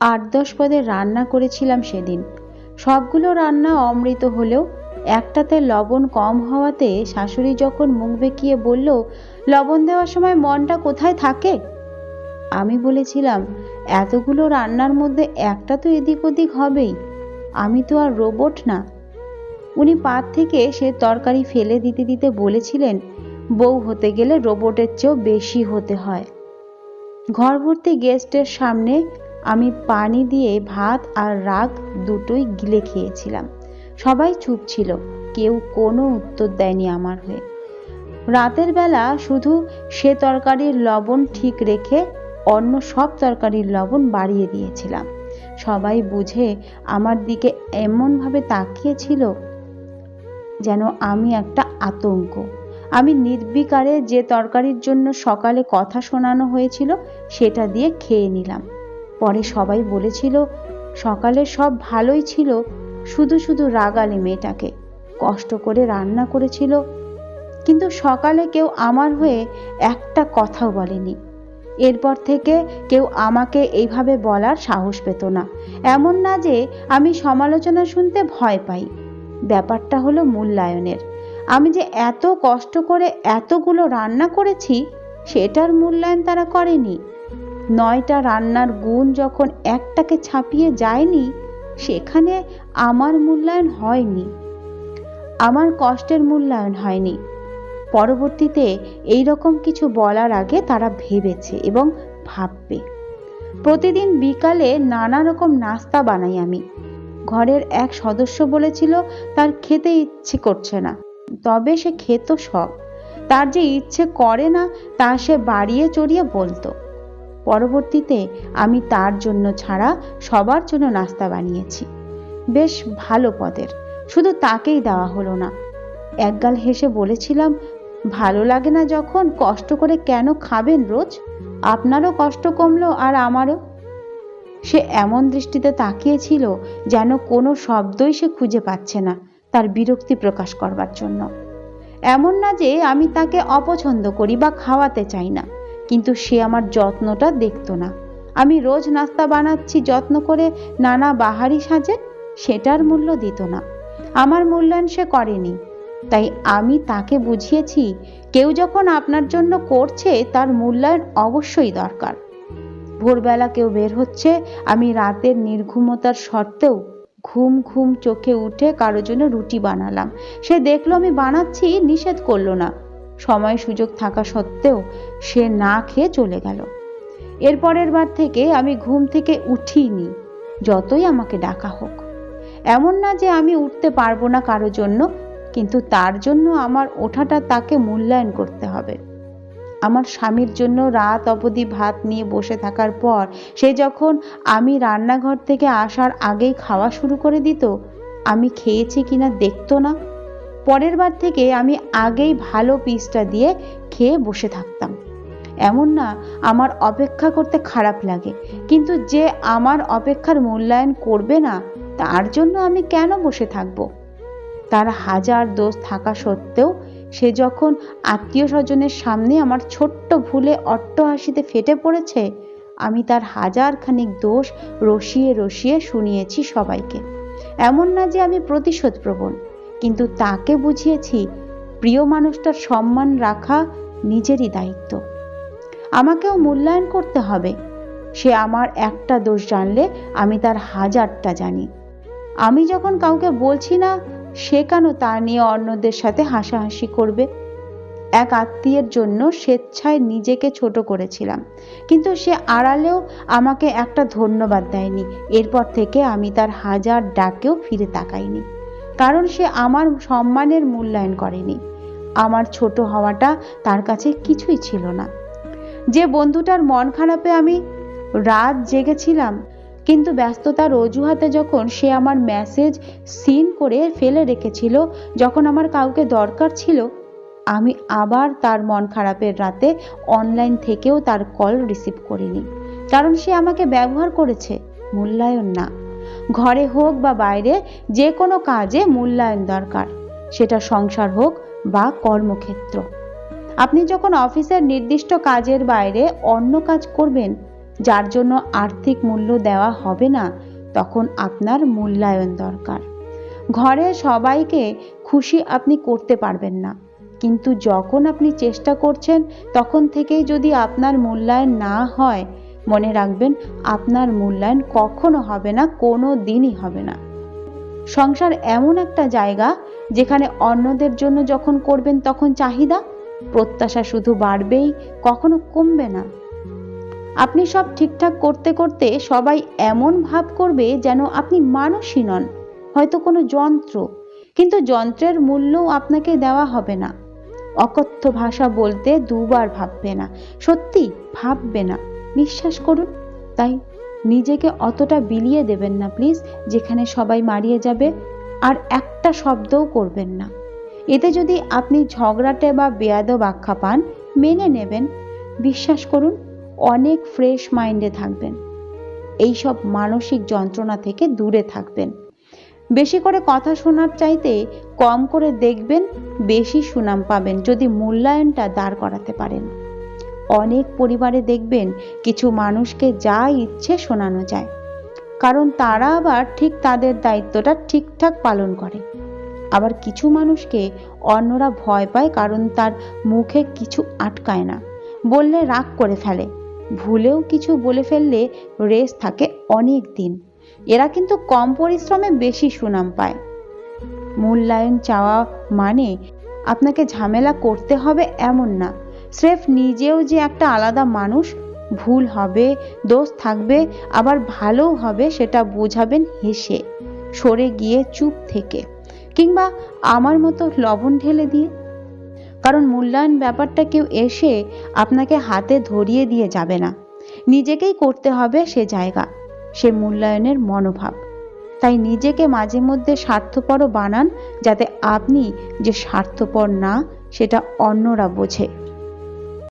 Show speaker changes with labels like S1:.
S1: আট দশ পদের রান্না করেছিলাম সেদিন। সবগুলো রান্না অমৃত হলেও, একটাতে লবণ কম হওয়াতে শাশুড়ি যখন মুখ বেঁকিয়ে বলল, লবণ দেওয়ার সময় মনটা কোথায় থাকে? আমি বলেছিলাম, এতগুলো রান্নার মধ্যে একটা তো এদিক ওদিক হবেই। আমি তো আর রোবট না। উনি পাত থেকে সে তরকারি ফেলে দিতে দিতে বলেছিলেন, বউ হতে গেলে রোবটের চেয়েও বেশি হতে হয়। ঘর ভর্তি গেস্টের সামনে আমি পানি দিয়ে ভাত আর রাগ দুটোই গিলে খেয়েছিলাম। সবাই চুপ ছিল, কেউ কোনো উত্তর দেয়নি আমার হয়ে। রাতের বেলা শুধু সে তরকারির লবণ ঠিক রেখে অন্য সব তরকারির লবণ বাড়িয়ে দিয়েছিলাম। সবাই বুঝে আমার দিকে এমনভাবে তাকিয়েছিল যেন আমি একটা আতঙ্ক। আমি নির্বিকারে যে তরকারির জন্য সকালে কথা শোনানো হয়েছিল, সেটা দিয়ে খেয়ে নিলাম। পরে সবাই বলেছিল, সকালে সব ভালোই ছিল, শুধু শুধু রাগালে মেয়েটাকে। কষ্ট করে রান্না করেছিল, কিন্তু সকালে কেউ আমার হয়ে একটা কথাও বলেনি। এরপর থেকে কেউ আমাকে এইভাবে বলার সাহস পেত না। এমন না যে আমি সমালোচনা শুনতে ভয় পাই। ব্যাপারটা হলো মূল্যায়নের। আমি যে এত কষ্ট করে এতগুলো রান্না করেছি, সেটার মূল্যায়ন তারা করেনি। নয়টা রান্নার গুণ যখন একটাকে ছাপিয়ে যায়নি, সেখানে আমার মূল্যায়ন হয়নি। আমার কষ্টের মূল্যায়ন হয়নি। পরবর্তীতে এই রকম কিছু বলার আগে তারা ভেবেছে এবং ভাববে। প্রতিদিন বিকালে নানা রকম নাস্তা বানাই আমি। ঘরের এক সদস্য বলেছিল, তার খেতে ইচ্ছে করছে না। তবে সে খেত সব। তার যে ইচ্ছে করে না, তা সে বাড়িয়ে চড়িয়ে বলতো। পরবর্তীতে আমি তার জন্য ছাড়া সবার জন্য নাস্তা বানিয়েছি। বেশ ভালো পদের। শুধু তাকেই দেওয়া হলো না। একগাল হেসে বলেছিলাম, ভালো লাগে না যখন? কষ্ট করে কেন খাবেন রোজ? আপনারও কষ্ট কমলো আর আমারও। সে এমন দৃষ্টিতে তাকিয়েছিল যেন কোনো শব্দই সে খুঁজে পাচ্ছে না তার বিরক্তি প্রকাশ করবার জন্য। এমন না যে আমি তাকে অপছন্দ করি বা খাওয়াতে চাই না। কিন্তু সে আমার যত্নটা দেখতো না। আমি রোজ নাস্তা বানাচ্ছি যত্ন করে নানা বাহারি সাজে, সেটার মূল্য দিত না। আমার মূল্যায়ন সে করেনি। তাই আমি তাকে বুঝিয়েছি, কেউ যখন আপনার জন্য করছে, তার মূল্যায়ন অবশ্যই দরকার। ভোরবেলা কেউ বের হচ্ছে, আমি রাতের নির্ঘুমতার সত্ত্বেও ঘুম ঘুম চোখে উঠে কারোর জন্য রুটি বানালাম। সে দেখল আমি বানাচ্ছি, নিষেধ করল না। সময় সুযোগ থাকা সত্ত্বেও সে না খেয়ে চলে গেল। এরপরের বার থেকে আমি ঘুম থেকে উঠিনি, যতই আমাকে ডাকা হোক। এমন না যে আমি উঠতে পারব না কারও জন্য, কিন্তু তার জন্য আমার ওঠাটা তাকে মূল্যায়ন করতে হবে। আমার স্বামীর জন্য রাত অবধি ভাত নিয়ে বসে থাকার পর সে যখন আমি রান্নাঘর থেকে আসার আগেই খাওয়া শুরু করে দিত, আমি খেয়েছি কিনা দেখতো না। পরের বার থেকে আমি আগেই ভালো পিসটা দিয়ে খেয়ে বসে থাকতাম। এমন না, আমার অপেক্ষা করতে খারাপ লাগে, কিন্তু যে আমার অপেক্ষার মূল্যায়ন করবে না, তার জন্য আমি কেন বসে থাকব? তার হাজার দোষ থাকা সত্ত্বেও সে যখন আত্মীয় স্বজনের সামনে আমার ছোট্ট ভুলে অট্ট হাসিতে ফেটে পড়েছে, আমি তার হাজার খানিক দোষ রসিয়ে রসিয়ে শুনিয়েছি সবাইকে। এমন না যে আমি প্রতিশোধ প্রবণ কিন্তু তাকে বুঝিয়েছি প্রিয় মানুষটার সম্মান রাখা নিজেরই দায়িত্ব। আমাকেও মূল্যায়ন করতে হবে। সে আমার একটা দোষ জানলে আমি তার হাজারটা জানি। আমি যখন কাউকে বলছি না, সে কেন তা নিয়ে অন্যদের সাথে হাসাহাসি করবে? এক আত্মীয়ের জন্য স্বেচ্ছায় নিজেকে ছোট করেছিলাম। কিন্তু সে আড়ালেও আমাকে একটা ধন্যবাদ দেয়নি। এরপর থেকে আমি তার হাজার ডাকেও ফিরে তাকাইনি। কারণ সে আমার সম্মানের মূল্যায়ন করেনি। আমার ছোট হওয়াটা তার কাছে কিছুই ছিল না। যে বন্ধুটার মন খারাপে আমি রাত জেগেছিলাম, কিন্তু ব্যস্ততার অজুহাতে যখন সে আমার মেসেজ সিন করে ফেলে রেখেছিল, যখন আমার কাউকে দরকার ছিল, আমি আবার তার মন খারাপের রাতে অনলাইন থেকেও তার কল রিসিভ করিনি। কারণ সে আমাকে ব্যবহার করেছে, মূল্যায়ন না। ঘরে হোক বা বাইরে, যে কোনো কাজে মূল্যায়ন দরকার। সেটা সংসার হোক বা কর্মক্ষেত্র। আপনি যখন অফিসের নির্দিষ্ট কাজের বাইরে অন্য কাজ করবেন, যার জন্য আর্থিক মূল্য দেওয়া হবে না, তখন আপনার মূল্যায়ন দরকার। ঘরে সবাইকে খুশি আপনি করতে পারবেন না। কিন্তু যখন আপনি চেষ্টা করছেন, তখন থেকেই যদি আপনার মূল্যায়ন না হয় মনে রাখবেন, আপনার মূল্যায়ন কখনো হবে না, কোনো দিনই হবে না। সংসার এমন একটা জায়গা যেখানে অন্যদের জন্য যখন করবেন তখন চাহিদা প্রত্যাশা শুধু বাড়বেই, কখনো কমবে না। আপনি সব ঠিকঠাক করতে করতে সবাই এমন ভাব করবে যেন আপনি মানুষই নন, হয়তো কোনো যন্ত্র। কিন্তু যন্ত্রের মূল্যও আপনাকে দেওয়া হবে না। অকথ্য ভাষা বলতে দুবার ভাববে না, সত্যি ভাববে না। বিশ্বাস করুন, তাই নিজেকে অতটা বিলিয়ে দেবেন না প্লিজ, যেখানে সবাই মারিয়ে যাবে আর একটা শব্দও করবেন না। এতে যদি আপনি ঝগড়াটে বা বেয়াদব আখ্যা পান, মেনে নেবেন। বিশ্বাস করুন, অনেক ফ্রেশ মাইন্ডে থাকবেন। এইসব মানসিক যন্ত্রণা থেকে দূরে থাকবেন। বেশি করে কথা শোনার চাইতে কম করে দেখবেন, বেশি সুনাম পাবেন, যদি মূল্যায়নটা দাঁড় করাতে পারেন। অনেক পরিবারে দেখবেন কিছু মানুষকে যা ইচ্ছে শোনানো যায়। কারণ তারা আবার ঠিক তাদের দায়িত্বটা ঠিকঠাক পালন করে। আবার কিছু মানুষকে অন্যরা ভয় পায় কারণ তার মুখে কিছু আটকায় না। বললে রাগ করে ফেলে। ভুলেও কিছু বলে ফেললে রেস থাকে অনেক দিন। এরা কিন্তু কম পরিশ্রমে বেশি সুনাম পায়। মূল্যায়ন চাওয়া মানে আপনাকে ঝামেলা করতে হবে এমন না। স্রেফ নিজেও যে একটা আলাদা মানুষ, ভুল হবে, দোষ থাকবে, আবার ভালোও হবে সেটা বোঝাবেন হেসে। সরে গিয়ে চুপ থেকে। কিংবা আমার মতো লবণ ঢেলে দিয়ে। কারণ মূল্যায়ন ব্যাপারটা কেউ এসে আপনাকে হাতে ধরিয়ে দিয়ে যাবে না। নিজেকেই করতে হবে সে জায়গা, সে মূল্যায়নের মনোভাব। তাই নিজেকে মাঝে মধ্যে স্বার্থপরও বানান, যাতে আপনি যে স্বার্থপর না, সেটা অন্যরা বোঝে।